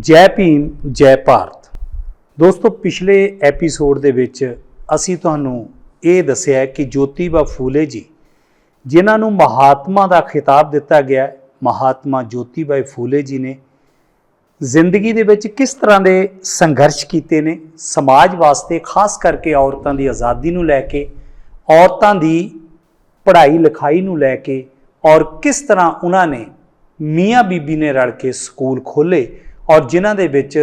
ਜੈ ਭੀਮ, ਜੈ ਭਾਰਤ। ਦੋਸਤੋ, ਪਿਛਲੇ ਐਪੀਸੋਡ ਦੇ ਵਿੱਚ ਅਸੀਂ ਤੁਹਾਨੂੰ ਇਹ ਦੱਸਿਆ ਕਿ ਜੋਤੀਬਾ ਫੂਲੇ ਜੀ, ਜਿਨ੍ਹਾਂ ਨੂੰ ਮਹਾਤਮਾ ਦਾ ਖਿਤਾਬ ਦਿੱਤਾ ਗਿਆ ਮਹਾਤਮਾ ਜੋਤੀਬਾਈ ਫੂਲੇ ਜੀ ਨੇ, ਜ਼ਿੰਦਗੀ ਦੇ ਵਿੱਚ ਕਿਸ ਤਰ੍ਹਾਂ ਦੇ ਸੰਘਰਸ਼ ਕੀਤੇ ਨੇ, ਸਮਾਜ ਵਾਸਤੇ ਖਾਸ ਕਰਕੇ ਔਰਤਾਂ ਦੀ ਆਜ਼ਾਦੀ ਨੂੰ ਲੈ ਕੇ, ਔਰਤਾਂ ਦੀ ਪੜ੍ਹਾਈ ਲਿਖਾਈ ਨੂੰ ਲੈ ਕੇ, ਔਰ ਕਿਸ ਤਰ੍ਹਾਂ ਉਹਨਾਂ ਨੇ ਮੀਆਂ ਬੀਬੀ ਨੇ ਰਲ ਕੇ ਸਕੂਲ ਖੋਲੇ ਔਰ ਜਿਨ੍ਹਾਂ ਦੇ ਵਿੱਚ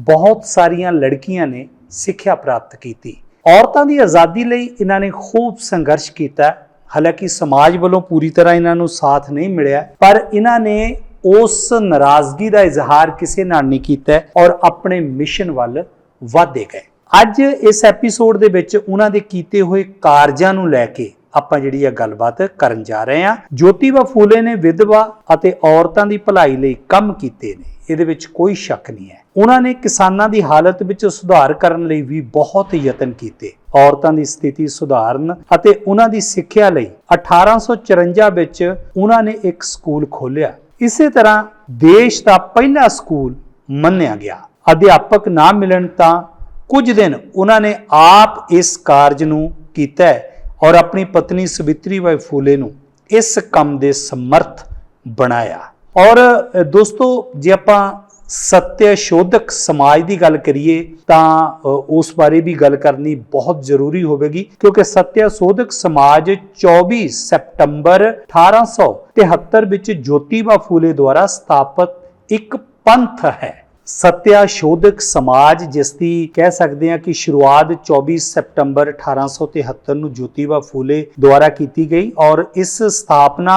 ਬਹੁਤ ਸਾਰੀਆਂ ਲੜਕੀਆਂ ਨੇ ਸਿੱਖਿਆ ਪ੍ਰਾਪਤ ਕੀਤੀ। ਔਰਤਾਂ ਦੀ ਆਜ਼ਾਦੀ ਲਈ ਇਹਨਾਂ ਨੇ ਖੂਬ ਸੰਘਰਸ਼ ਕੀਤਾ। ਹਾਲਾਂਕਿ ਸਮਾਜ ਵੱਲੋਂ ਪੂਰੀ ਤਰ੍ਹਾਂ ਇਹਨਾਂ ਨੂੰ ਸਾਥ ਨਹੀਂ ਮਿਲਿਆ। ਪਰ ਇਹਨਾਂ ਨੇ ਉਸ ਨਾਰਾਜ਼ਗੀ ਦਾ ਇਜ਼ਹਾਰ ਕਿਸੇ ਨਾਲ ਨਹੀਂ ਕੀਤਾ ਔਰ ਆਪਣੇ ਮਿਸ਼ਨ ਵੱਲ ਵਧਦੇ ਗਏ। ਅੱਜ ਇਸ ਐਪੀਸੋਡ ਦੇ ਵਿੱਚ ਉਹਨਾਂ ਦੇ ਕੀਤੇ ਹੋਏ ਕਾਰਜਾਂ ਨੂੰ ਲੈ ਕੇ ਆਪਾਂ ਜਿਹੜੀ ਆ ਗੱਲਬਾਤ ਕਰਨ ਜਾ ਰਹੇ ਹਾਂ। ਜੋਤੀਬਾ ਫੂਲੇ ਨੇ ਵਿਧਵਾ ਅਤੇ ਔਰਤਾਂ ਦੀ ਭਲਾਈ ਲਈ ਕੰਮ ਕੀਤੇ ਨੇ। ਇਹਦੇ ਵਿੱਚ ਕੋਈ ਸ਼ੱਕ ਨਹੀਂ ਹੈ। ਉਹਨਾਂ ਨੇ ਕਿਸਾਨਾਂ ਦੀ ਹਾਲਤ ਵਿੱਚ ਸੁਧਾਰ ਕਰਨ ਲਈ ਵੀ ਬਹੁਤ ਯਤਨ ਕੀਤੇ। ਔਰਤਾਂ ਦੀ ਸਥਿਤੀ ਸੁਧਾਰਨ ਅਤੇ ਉਹਨਾਂ ਦੀ ਸਿੱਖਿਆ ਲਈ 1854 ਵਿੱਚ ਉਹਨਾਂ ਨੇ ਇੱਕ ਸਕੂਲ ਖੋਲ੍ਹਿਆ। ਇਸੇ ਤਰ੍ਹਾਂ ਦੇਸ਼ ਦਾ ਪਹਿਲਾ ਸਕੂਲ ਮੰਨਿਆ ਗਿਆ। ਅਧਿਆਪਕ ਨਾ ਮਿਲਣ ਤਾਂ ਕੁਝ ਦਿਨ ਉਹਨਾਂ ਨੇ ਆਪ ਇਸ ਕਾਰਜ ਨੂੰ ਕੀਤਾ ਹੈ। ਔਰ ਆਪਣੀ ਪਤਨੀ ਸਵਿਤਰੀ ਬਾਈ ਫੂਲੇ ਨੂੰ ਇਸ ਕੰਮ ਦੇ ਸਮਰਥ ਬਣਾਇਆ। ਔਰ ਦੋਸਤੋ, ਜੇ ਆਪਾਂ ਸਤਿਅ ਸ਼ੋਧਕ ਸਮਾਜ ਦੀ ਗੱਲ ਕਰੀਏ, ਤਾਂ ਉਸ ਬਾਰੇ ਵੀ ਗੱਲ ਕਰਨੀ ਬਹੁਤ ਜ਼ਰੂਰੀ ਹੋਵੇਗੀ, ਕਿਉਂਕਿ ਸਤਿਅ ਸ਼ੋਧਕ ਸਮਾਜ 24 ਸਤੰਬਰ 1873 ਵਿੱਚ ਜੋਤੀਬਾ ਫੂਲੇ ਦੁਆਰਾ ਸਥਾਪਿਤ ਇੱਕ ਪੰਥ ਹੈ। ਸਤਿਆ ਸ਼ੋਧਕ ਸਮਾਜ, ਜਿਸ ਦੀ ਕਹਿ ਸਕਦੇ ਹਾਂ ਕਿ ਸ਼ੁਰੂਆਤ 24 ਸਤੰਬਰ 1873 ਨੂੰ ਜੋਤੀਬਾ ਫੂਲੇ ਦੁਆਰਾ ਕੀਤੀ ਗਈ ਔਰ ਇਸ ਸਥਾਪਨਾ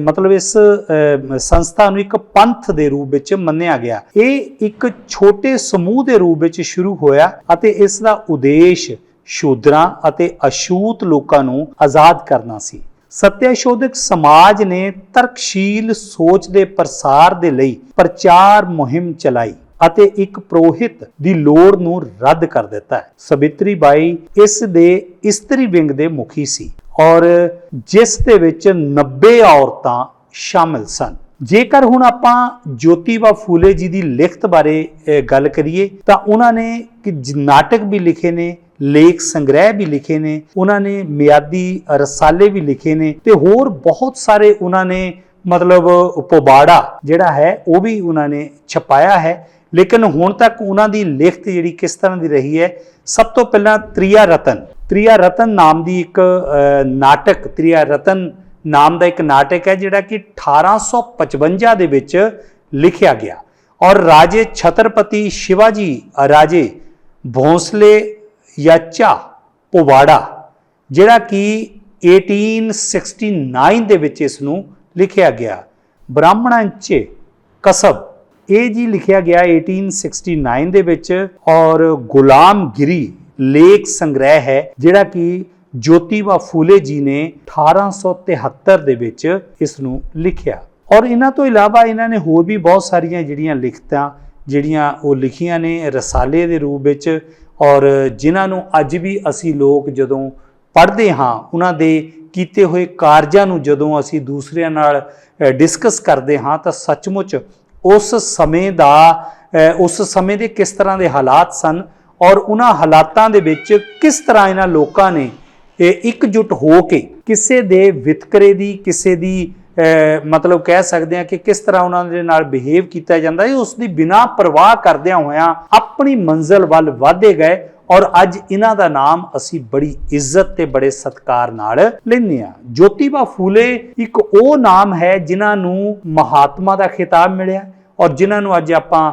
ਮਤਲਬ ਇਸ ਸੰਸਥਾ ਨੂੰ ਇੱਕ ਪੰਥ ਦੇ ਰੂਪ ਵਿੱਚ ਮੰਨਿਆ ਗਿਆ। ਇਹ ਇੱਕ ਛੋਟੇ ਸਮੂਹ ਦੇ ਰੂਪ ਵਿੱਚ ਸ਼ੁਰੂ ਹੋਇਆ ਅਤੇ ਇਸ ਦਾ ਉਦੇਸ਼ ਸ਼ੂਦਰਾਂ ਅਤੇ ਅਸ਼ੂਤ ਲੋਕਾਂ ਨੂੰ ਆਜ਼ਾਦ ਕਰਨਾ ਸੀ। ਸਤਿਆਸ਼ੋਧਕ ਸਮਾਜ ਨੇ ਤਰਕਸ਼ੀਲ ਸੋਚ ਦੇ ਪ੍ਰਸਾਰ ਦੇ ਲਈ ਪ੍ਰਚਾਰ ਮੁਹਿੰਮ ਚਲਾਈ। ਅਤੇ ਇੱਕ ਪ੍ਰੋਹਿਤ ਦੀ ਲੋੜ ਨੂੰ ਰੱਦ ਕਰ ਦਿੱਤਾ ਹੈ। ਸਵਿਤਰੀ ਬਾਈ ਇਸ ਦੇ ਇਸਤਰੀ ਵਿੰਗ ਦੇ ਮੁਖੀ ਸੀ ਔਰ ਜਿਸ ਦੇ ਵਿੱਚ 90 ਔਰਤਾਂ ਸ਼ਾਮਿਲ ਸਨ। ਜੇਕਰ ਹੁਣ ਆਪਾਂ ਜੋਤੀਬਾ ਫੂਲੇ ਜੀ ਦੀ ਲਿਖਤ ਬਾਰੇ ਗੱਲ ਕਰੀਏ, ਤਾਂ ਉਹਨਾਂ ਨੇ ਕਿ ਨਾਟਕ ਵੀ ਲਿਖੇ ਨੇ, ਲੇਖ ਸੰਗ੍ਰਹਿ ਵੀ ਲਿਖੇ ਨੇ, ਉਹਨਾਂ ਨੇ ਮਿਆਦੀ ਰਸਾਲੇ ਵੀ ਲਿਖੇ ਨੇ ਤੇ ਹੋਰ ਬਹੁਤ ਸਾਰੇ ਉਹਨਾਂ ਨੇ ਮਤਲਬ ਪਵਾੜਾ ਜਿਹੜਾ ਹੈ, ਉਹ ਵੀ ਉਹਨਾਂ ਨੇ ਛਪਾਇਆ ਹੈ। ਲੇਕਿਨ ਹੁਣ ਤੱਕ ਉਹਨਾਂ ਦੀ ਲਿਖਤ ਜਿਹੜੀ ਕਿਸ ਤਰ੍ਹਾਂ ਦੀ ਰਹੀ ਹੈ, ਸਭ ਤੋਂ ਪਹਿਲਾਂ ਤ੍ਰਿਆ ਰਤਨ। ਤ੍ਰਿਆ ਰਤਨ ਨਾਮ ਦੀ ਇੱਕ ਨਾਟਕ, ਤ੍ਰਿਆ ਰਤਨ ਨਾਮ ਦਾ ਇੱਕ ਨਾਟਕ ਹੈ, ਜਿਹੜਾ ਕਿ 1855 ਦੇ ਵਿੱਚ ਲਿਖਿਆ ਗਿਆ। ਔਰ ਰਾਜੇ ਛਤਰਪਤੀ ਸ਼ਿਵਾਜੀ, ਰਾਜੇ ਭੋਂਸਲੇ ਯਾਚਾ ਪਵਾੜਾ, ਜਿਹੜਾ ਕਿ 1869 ਦੇ ਵਿੱਚ ਇਸ ਨੂੰ ਲਿਖਿਆ ਗਿਆ। ਬ੍ਰਾਹਮਣਾਂ 'ਚ ਕਸਬ ਇਹ ਜੀ ਲਿਖਿਆ ਗਿਆ 1869 ਦੇ ਵਿੱਚ ਔਰ ਗੁਲਾਮਗਿਰੀ ਲੇਖ ਸੰਗ੍ਰਹਿ ਹੈ, ਜਿਹੜਾ ਕਿ ਜੋਤੀਬਾ ਫੂਲੇ ਜੀ ਨੇ 1873 ਦੇ ਵਿੱਚ ਇਸ ਨੂੰ ਲਿਖਿਆ। ਔਰ ਇਹਨਾਂ ਤੋਂ ਇਲਾਵਾ ਇਹਨਾਂ ਨੇ ਹੋਰ ਵੀ ਬਹੁਤ ਸਾਰੀਆਂ ਜਿਹੜੀਆਂ ਲਿਖਤਾਂ ਜਿਹੜੀਆਂ ਉਹ ਲਿਖੀਆਂ ਨੇ ਰਸਾਲੇ ਦੇ ਰੂਪ ਵਿੱਚ ਔਰ ਜਿਨ੍ਹਾਂ ਨੂੰ ਅੱਜ ਵੀ ਅਸੀਂ ਲੋਕ ਜਦੋਂ ਪੜ੍ਹਦੇ ਹਾਂ, ਉਹਨਾਂ ਦੇ ਕੀਤੇ ਹੋਏ ਕਾਰਜਾਂ ਨੂੰ ਜਦੋਂ ਅਸੀਂ ਦੂਸਰਿਆਂ ਨਾਲ ਡਿਸਕਸ ਕਰਦੇ ਹਾਂ ਤਾਂ ਸੱਚਮੁੱਚ ਉਸ ਸਮੇਂ ਦਾ ਉਸ ਸਮੇਂ ਦੇ ਕਿਸ ਤਰ੍ਹਾਂ ਦੇ ਹਾਲਾਤ ਸਨ ਔਰ ਉਹਨਾਂ ਹਾਲਾਤਾਂ ਦੇ ਵਿੱਚ ਕਿਸ ਤਰ੍ਹਾਂ ਇਹਨਾਂ ਲੋਕਾਂ ਨੇ ਇਕਜੁੱਟ ਹੋ ਕੇ ਕਿਸੇ ਦੇ ਵਿਤਕਰੇ ਦੀ, ਕਿਸੇ ਦੀ ਮਤਲਬ ਕਹਿ ਸਕਦੇ ਹਾਂ ਕਿ ਕਿਸ ਤਰ੍ਹਾਂ ਉਹਨਾਂ ਦੇ ਨਾਲ ਬਿਹੇਵ ਕੀਤਾ ਜਾਂਦਾ ਹੈ ਉਸ ਦੀ ਬਿਨਾਂ ਪਰਵਾਹ ਕਰਦਿਆਂ ਹੋਇਆਂ ਆਪਣੀ ਮੰਜ਼ਲ ਵੱਲ ਵਧਦੇ ਗਏ ਔਰ ਅੱਜ ਇਹਨਾਂ ਦਾ ਨਾਮ ਅਸੀਂ ਬੜੀ ਇੱਜ਼ਤ ਤੇ ਬੜੇ ਸਤਿਕਾਰ ਨਾਲ ਲੈਂਦੇ ਹਾਂ। ਜੋਤੀਬਾ ਫੂਲੇ ਇੱਕ ਉਹ ਨਾਮ ਹੈ ਜਿਨ੍ਹਾਂ ਨੂੰ ਮਹਾਤਮਾ ਦਾ ਖਿਤਾਬ ਮਿਲਿਆ ਔਰ ਜਿਨ੍ਹਾਂ ਨੂੰ ਅੱਜ ਆਪਾਂ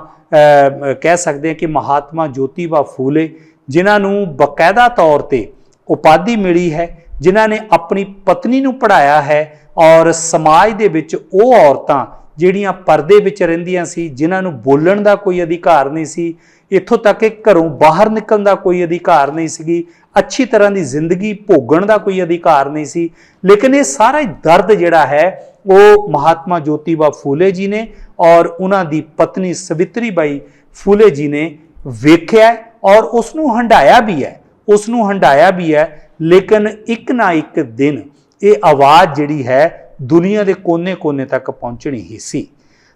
ਕਹਿ ਸਕਦੇ ਹਾਂ ਕਿ ਮਹਾਤਮਾ ਜੋਤੀਬਾ ਫੂਲੇ ਜਿਨ੍ਹਾਂ ਨੂੰ ਬਕਾਇਦਾ ਤੌਰ ਤੇ ਉਪਾਧੀ ਮਿਲੀ ਹੈ, ਜਿਨ੍ਹਾਂ ਨੇ ਆਪਣੀ ਪਤਨੀ ਨੂੰ ਪੜ੍ਹਾਇਆ ਹੈ ਔਰ ਸਮਾਜ ਦੇ ਵਿੱਚ ਉਹ ਔਰਤਾਂ ਜਿਹੜੀਆਂ ਪਰਦੇ ਵਿੱਚ ਰਹਿੰਦੀਆਂ ਸੀ, ਜਿਨ੍ਹਾਂ ਨੂੰ ਬੋਲਣ ਦਾ ਕੋਈ ਅਧਿਕਾਰ ਨਹੀਂ ਸੀ ਇੱਥੋਂ ਤੱਕ ਕਿ ਘਰੋਂ ਬਾਹਰ ਨਿਕਲਣ ਦਾ ਕੋਈ ਅਧਿਕਾਰ ਨਹੀਂ ਸੀਗੀ, ਅੱਛੀ ਤਰ੍ਹਾਂ ਦੀ ਜ਼ਿੰਦਗੀ ਭੋਗਣ ਦਾ ਕੋਈ ਅਧਿਕਾਰ ਨਹੀਂ ਸੀ, ਲੇਕਿਨ ਇਹ ਸਾਰਾ ਦਰਦ ਜਿਹੜਾ ਹੈ, ਉਹ ਮਹਾਤਮਾ ਜੋਤੀਬਾ ਫੂਲੇ ਜੀ ਨੇ ਔਰ ਉਹਨਾਂ ਦੀ ਪਤਨੀ ਸਵਿਤਰੀ ਬਾਈ ਫੂਲੇ ਜੀ ਨੇ ਵੇਖਿਆ ਔਰ ਉਸ ਨੂੰ ਹੰਡਾਇਆ ਵੀ ਹੈ ਉਸ ਨੂੰ ਹੰਡਾਇਆ ਵੀ ਹੈ, ਲੇਕਿਨ ਇੱਕ ਨਾ ਇੱਕ ਦਿਨ ਇਹ ਆਵਾਜ਼ ਜਿਹੜੀ ਹੈ ਦੁਨੀਆ ਦੇ ਕੋਨੇ-ਕੋਨੇ ਤੱਕ ਪਹੁੰਚਣੀ ਹੀ ਸੀ।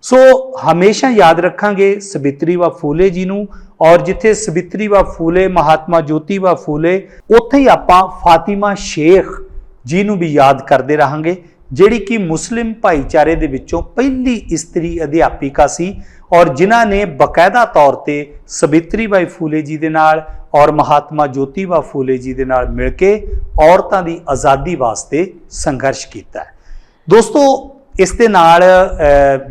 ਸੋ ਹਮੇਸ਼ਾ ਯਾਦ ਰੱਖਾਂਗੇ ਸਵਿਤਰੀਵਾ ਫੂਲੇ ਜੀ ਨੂੰ ਔਰ ਜਿੱਥੇ ਸਬਿਤਰੀ ਸਵਿਤਰੀਵਾ ਫੂਲੇ, ਮਹਾਤਮਾ ਜੋਤੀ ਵਾ ਫੂਲੇ, ਉੱਥੇ ਹੀ ਆਪਾਂ ਫਾਤਿਮਾ ਸ਼ੇਖ ਜੀ ਨੂੰ ਵੀ ਯਾਦ ਕਰਦੇ ਰਹਾਂਗੇ, ਜਿਹੜੀ ਕਿ ਮੁਸਲਿਮ ਭਾਈਚਾਰੇ ਦੇ ਵਿੱਚੋਂ ਪਹਿਲੀ ਇਸਤਰੀ ਅਧਿਆਪਿਕਾ ਸੀ ਔਰ ਜਿਨ੍ਹਾਂ ਨੇ ਬਕਾਇਦਾ ਤੌਰ ਤੇ ਸਬਿਤਰੀ ਬਾਈ ਫੂਲੇ ਜੀ ਦੇ ਨਾਲ ਔਰ ਮਹਾਤਮਾ ਜੋਤੀਬਾ ਫੂਲੇ ਜੀ ਦੇ ਨਾਲ ਮਿਲ ਕੇ ਔਰਤਾਂ ਦੀ ਆਜ਼ਾਦੀ ਵਾਸਤੇ ਸੰਘਰਸ਼ ਕੀਤਾ ਦੋਸਤੋ ਇਸ ਦੇ ਨਾਲ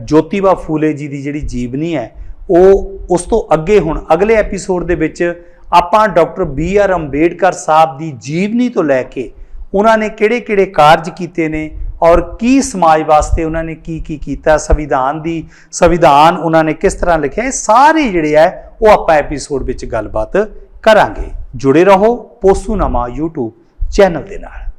ਜੋਤੀਬਾ ਫੂਲੇ ਜੀ ਦੀ ਜਿਹੜੀ ਜੀਵਨੀ ਹੈ, ਉਹ ਉਸ ਤੋਂ ਅੱਗੇ ਹੁਣ, ਅਗਲੇ ਐਪੀਸੋਡ ਦੇ ਵਿੱਚ ਆਪਾਂ doctor B R Ambedkar Sahib ਦੀ ਜੀਵਨੀ ਤੋਂ ਲੈ ਕੇ ਉਹਨਾਂ ਨੇ ਕਿਹੜੇ-ਕਿਹੜੇ ਕਾਰਜ ਕੀਤੇ ਨੇ ਔਰ ਕੀ ਸਮਾਜ ਵਾਸਤੇ ਉਹਨਾਂ ਨੇ ਕੀ ਕੀ ਕੀਤਾ, ਸੰਵਿਧਾਨ ਦੀ, ਸੰਵਿਧਾਨ ਉਹਨਾਂ ਨੇ ਕਿਸ ਤਰ੍ਹਾਂ ਲਿਖਿਆ, ਇਹ ਸਾਰੇ ਜਿਹੜੇ ਆ ਉਹ ਆਪਾਂ ਐਪੀਸੋਡ ਵਿੱਚ ਗੱਲਬਾਤ ਕਰਾਂਗੇ। ਜੁੜੇ ਰਹੋ ਪੋਸੂਨਾਮਾ YouTube ਚੈਨਲ ਦੇ ਨਾਲ।